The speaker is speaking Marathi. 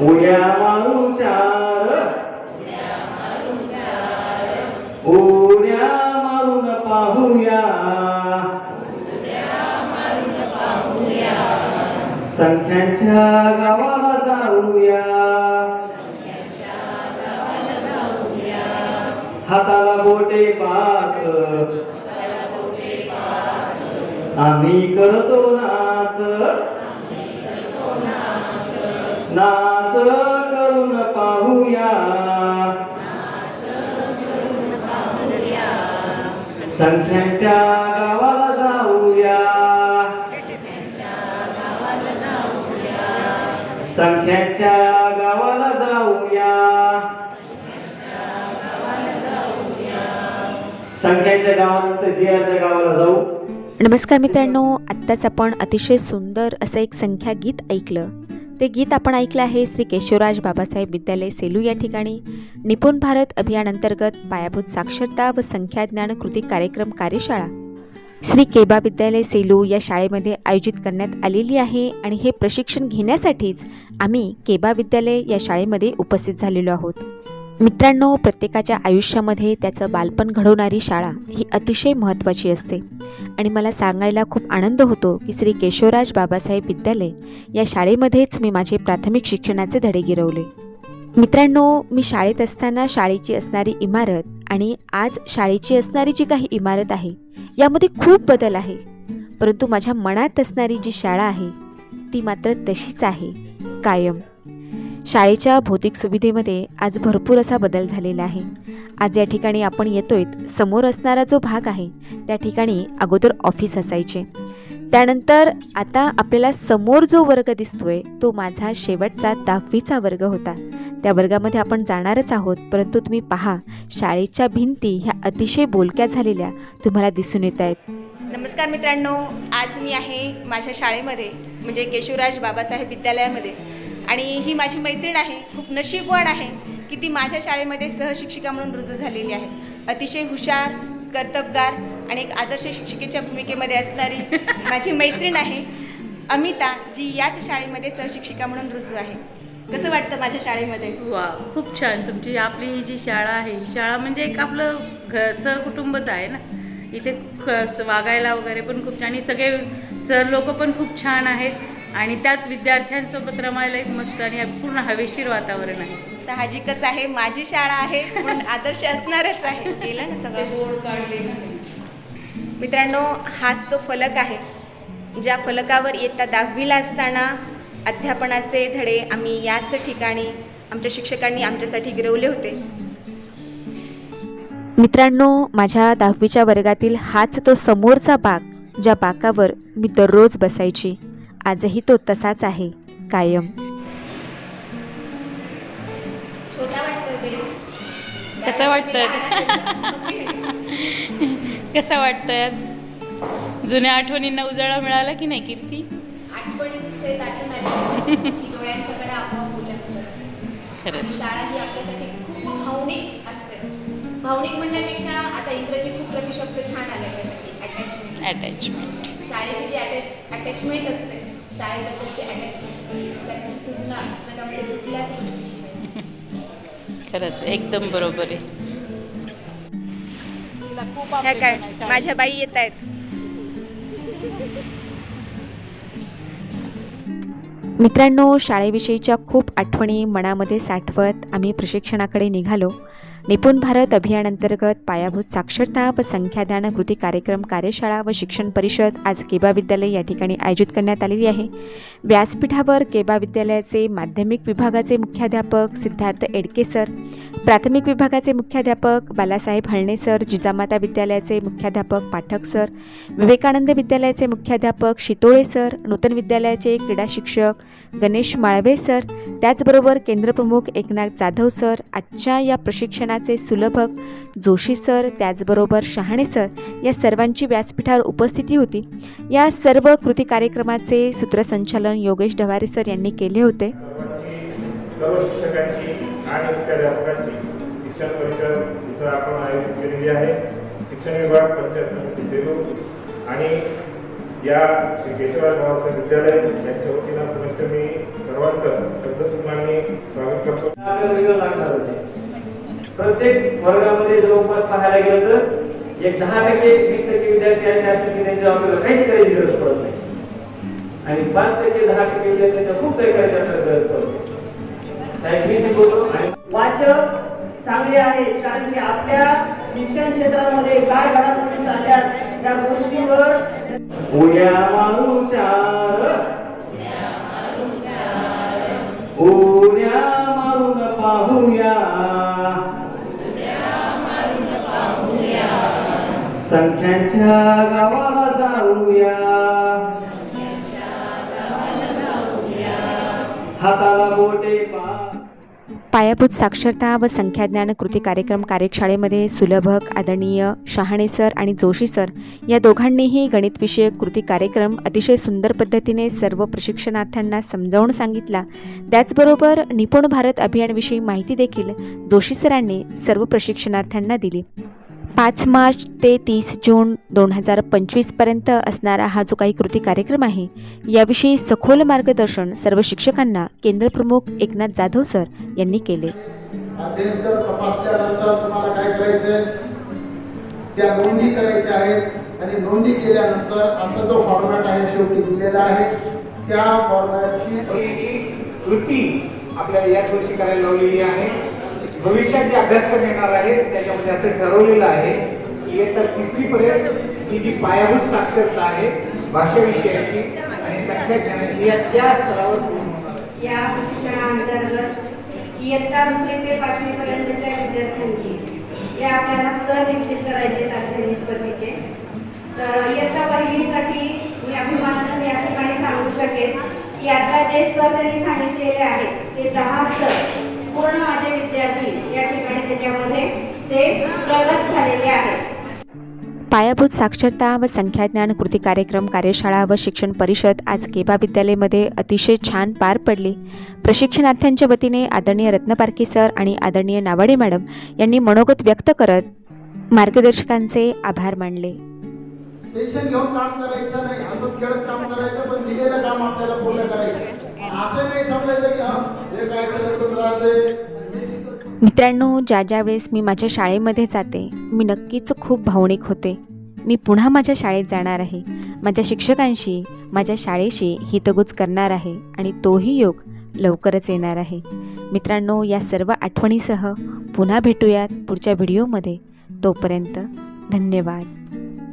उड्या मारू चार उड्या मारून पाहूया. संख्यांच्या गावाला जाऊया. हाताला बोटे पाच. आम्ही करतो नाच. नाच करून पाहूया संख्यांच्या गावाला जाऊया संख्यांच्या गावाला जाऊया संख्याच्या गावानंतर जियाच्या गावाला जाऊ नमस्कार मित्रांनो आत्ताच आपण अतिशय सुंदर असं एक संख्या गीत ऐकलं. ते गीत आपण ऐकलं आहे श्री केशवराज बाबासाहेब विद्यालय सेलू या ठिकाणी. निपुण भारत अभियानांतर्गत पायाभूत साक्षरता व संख्याज्ञान कृती कार्यक्रम कार्यशाळा. श्री केबा विद्यालय सेलू या शाळेमध्ये आयोजित करण्यात आलेली आहे आणि हे प्रशिक्षण घेण्यासाठीच आम्ही केबा विद्यालय या शाळेमध्ये उपस्थित झालेलो आहोत. मित्रांनो प्रत्येकाच्या आयुष्यामध्ये त्याचं बालपण घडवणारी शाळा ही अतिशय महत्त्वाची असते. आणि मला सांगायला खूप आनंद होतो की श्री केशवराज बाबासाहेब विद्यालय या शाळेमध्येच मी माझे प्राथमिक शिक्षणाचे धडे गिरवले. मित्रांनो मी शाळेत असताना शाळेची असणारी इमारत आणि आज शाळेची असणारी जी काही इमारत आहे यामध्ये खूप बदल आहे. परंतु माझ्या मनात असणारी जी शाळा आहे ती मात्र तशीच आहे कायम. शाळेच्या भौतिक सुविधेमध्ये आज भरपूर असा बदल झालेला आहे. आज या ठिकाणी आपण येतोय समोर असणारा जो भाग आहे त्या ठिकाणी अगोदर ऑफिस असायचे. त्यानंतर आता आपल्याला समोर जो वर्ग दिसतोय तो माझा शेवटचा दहावीचा वर्ग होता. त्या वर्गामध्ये आपण जाणारच आहोत परंतु तुम्ही पहा शाळेच्या भिंती ह्या अतिशय बोलक्या झालेल्या तुम्हाला दिसून येत आहेत. नमस्कार मित्रांनो आज मी आहे माझ्या शाळेमध्ये म्हणजे केशवराज बाबासाहेब विद्यालयामध्ये. आणि ही माझी मैत्रीण आहे खूप नशीबवान आहे की ती माझ्या शाळेमध्ये सहशिक्षिका म्हणून रुजू झालेली आहे. अतिशय हुशार कर्तबगार आणि एक आदर्श शिक्षिकेच्या भूमिकेमध्ये असणारी माझी मैत्रीण आहे. अमिता जी याच शाळेमध्ये सहशिक्षिका म्हणून रुजू आहे. कसं वाटतं माझ्या शाळेमध्ये? वा खूप छान. तुमची आपली ही जी शाळा आहे ही शाळा म्हणजे एक आपलं घ सहकुटुंबच आहे ना? इथे ख वागायला वगैरे पण खूप छान. आणि सगळे सर लोक पण खूप छान आहेत. आणि त्यात विद्यार्थ्यांसोबत रमायला एक मस्त आणि पूर्ण हवेशीर वातावरण आहे. साहजिकच आहे. माझी शाळा आहे आदर्श असणारच आहे. केलं ना सगळं? बोर्ड काढले मित्रांनो हाच तो फलक आहे. ज्या फलकावर इयत्ता दहावीला असताना अध्यापनाचे धडे आम्ही याच ठिकाणी आमच्या शिक्षकांनी आमच्यासाठी गिरवले होते. मित्रांनो माझ्या दहावीच्या वर्गातील हाच तो समोरचा बाग ज्या बाकावर मी दररोज बसायची. आजही तो तसाच आहे कायम. कसं वाटतंय? कसं वाटतंय? जुन्या आठवणींना उजाळा मिळाला की नाही कीर्ती? खरंच. शाळा आपल्यासाठी खूप भावनिक असते. भावनिक म्हणण्यापेक्षा आता इंग्रजी खूप प्रतिशब्द छान आले त्यासाठी अटॅचमेंट अटॅचमेंट शाळेची जी अटॅचमेंट असते शाळेबद्दलची अटॅचमेंट त्याची तुलना जगामध्ये कुठल्याच गोष्टीशी नाही. खरंच एकदम बरोबर आहे. ह्या काय? माझ्या बाई येत आहेत. मित्रांनो शाळेविषयीच्या खूप आठवणी मनामध्ये साठवत आम्ही प्रशिक्षणाकडे निघालो. निपुण भारत अभियानांतर्गत पायाभूत साक्षरता व संख्यादान कृती कार्यक्रम कार्यशाळा व शिक्षण परिषद आज केबा विद्यालय या ठिकाणी आयोजित करण्यात आलेली आहे. व्यासपीठावर केबा विद्यालयाचे माध्यमिक विभागाचे मुख्याध्यापक सिद्धार्थ एडके सर प्राथमिक विभागाचे मुख्याध्यापक बालासाहेब हळणे सर जिजामाता विद्यालयाचे मुख्याध्यापक पाठक सर विवेकानंद विद्यालयाचे मुख्याध्यापक शितोळे सर नूतन विद्यालयाचे क्रीडा शिक्षक गणेश माळवे सर त्याचबरोबर केंद्रप्रमुख एकनाथ जाधव सर आजच्या या प्रशिक्षणाचे सुलभक जोशी सर त्याचबरोबर शहाणे सर या सर्वांची व्यासपीठावर उपस्थिती होती. या सर्व कृती कार्यक्रमाचे सूत्रसंचालन योगेश ढवारे सर यांनी केले होते. सर्व शिक्षकांची आणि मुख्याध्यापकांची शिक्षण परिषद इथं आपण आयोजित केलेली आहे. शिक्षण विभाग पंचायत समिती सेलू आणि या श्री केशवराज बाबासाहेब विद्यालय यांच्या वतीनं पुनश्च मी सर्वांचं शब्दसन्मानी स्वागत करतो. वेगळं लागणारच आहे प्रत्येक वर्गामध्ये जवळपास पाहायला गेलं तर एक दहा टक्के वीस टक्के विद्यार्थी असे असतात की त्यांच्या आपल्याला काहीच करायची गरज पडत नाही. आणि पाच टक्के दहा टक्के विद्यार्थ्यांच्या खूप काही करायची आपल्याला गरज पडत. नाही वाचक चांगले आहेत कारण की आपल्या शिक्षण क्षेत्रामध्ये काय घडामोडी चालल्यात त्या गोष्टीवर उड्या मारू चार. उड्या मारून पाहूया. संख्यांच्या गावाला जाऊया. हाताला बोटे पा पायाभूत साक्षरता व संख्याज्ञान कृती कार्यक्रम कार्यशाळेमध्ये सुलभक आदरणीय शहाणे सर आणि जोशी सर या दोघांनीही गणितविषयक कृती कार्यक्रम अतिशय सुंदर पद्धतीने सर्व प्रशिक्षणार्थ्यांना समजावून सांगितला. त्याचबरोबर निपुण भारत अभियानविषयी माहिती देखील जोशी सरांनी सर्व प्रशिक्षणार्थ्यांना दिली. पाच मार्च ते तीस जून दोन हजार पंचवीसपर्यंत असणारा हा जो काही कृती कार्यक्रम आहे याविषयी सखोल मार्गदर्शन सर्व शिक्षकांना केंद्रप्रमुख एकनाथ जाधव सर यांनी केले. तुम्हाला काय त्या नोंदी करायच्या आहेत आणि नोंदी केल्यानंतर असा जो फॉर्मॅट आहे शेवटी दिलेला आहे त्या फॉर्मॅटची कृती आपल्याला याच वर्षी करायला लावलेली आहे भविष्यात जे अभ्यासक्रम येणार आहे त्याच्यामध्ये असं ठरवलेलं आहे की इयत्ता तिसरीपर्यंत ही जी पायाभूत साक्षरता आहे भाषाविषयाची आणि संख्या ज्ञानाची या त्या स्तरावर पूर्ण होणार या प्रशिक्षणाअंतर्गत इयत्ता दुसरी ते पाचवी पर्यंतच्या विद्यार्थ्यांची जे आपल्याला स्तर निश्चित करायचे आहेत आजच्या निष्पत्तीचे तर इयत्ता पहिलीसाठी मी अभिमानाने या ठिकाणी सांगू शकेन की आता जे स्तर त्यांनी सांगितलेले आहेत ते दहा स्तर पूर्ण माझे विद्यार्थी या ठिकाणी त्याच्यामध्ये ते प्रगत झालेले आहेत. पायाभूत साक्षरता व संख्याज्ञान कृती कार्यक्रम कार्यशाळा व शिक्षण परिषद आज केबा विद्यालयामध्ये अतिशय छान पार पडली. प्रशिक्षणार्थ्यांच्या वतीने आदरणीय रत्नपारखी सर आणि आदरणीय नावाडे मॅडम यांनी मनोगत व्यक्त करत मार्गदर्शकांचे आभार मानले. टेन्शन घेऊन काम करायचं नाही. असंच खेळत काम करायचं पण दिलेलं काम आपल्याला पूर्ण करायचं. असं नाही समजायचं की हा हे काय राहते मित्रांनो ज्या ज्या वेळेस मी माझ्या शाळेमध्ये जाते मी नक्कीच खूप भावनिक होते. मी पुन्हा माझ्या शाळेत जाणार आहे. माझ्या शिक्षकांशी माझ्या शाळेशी हितगुज करणार आहे आणि तोही योग लवकरच येणार आहे. मित्रांनो या सर्व आठवणीसह पुन्हा भेटूयात पुढच्या व्हिडिओमध्ये. तोपर्यंत धन्यवाद.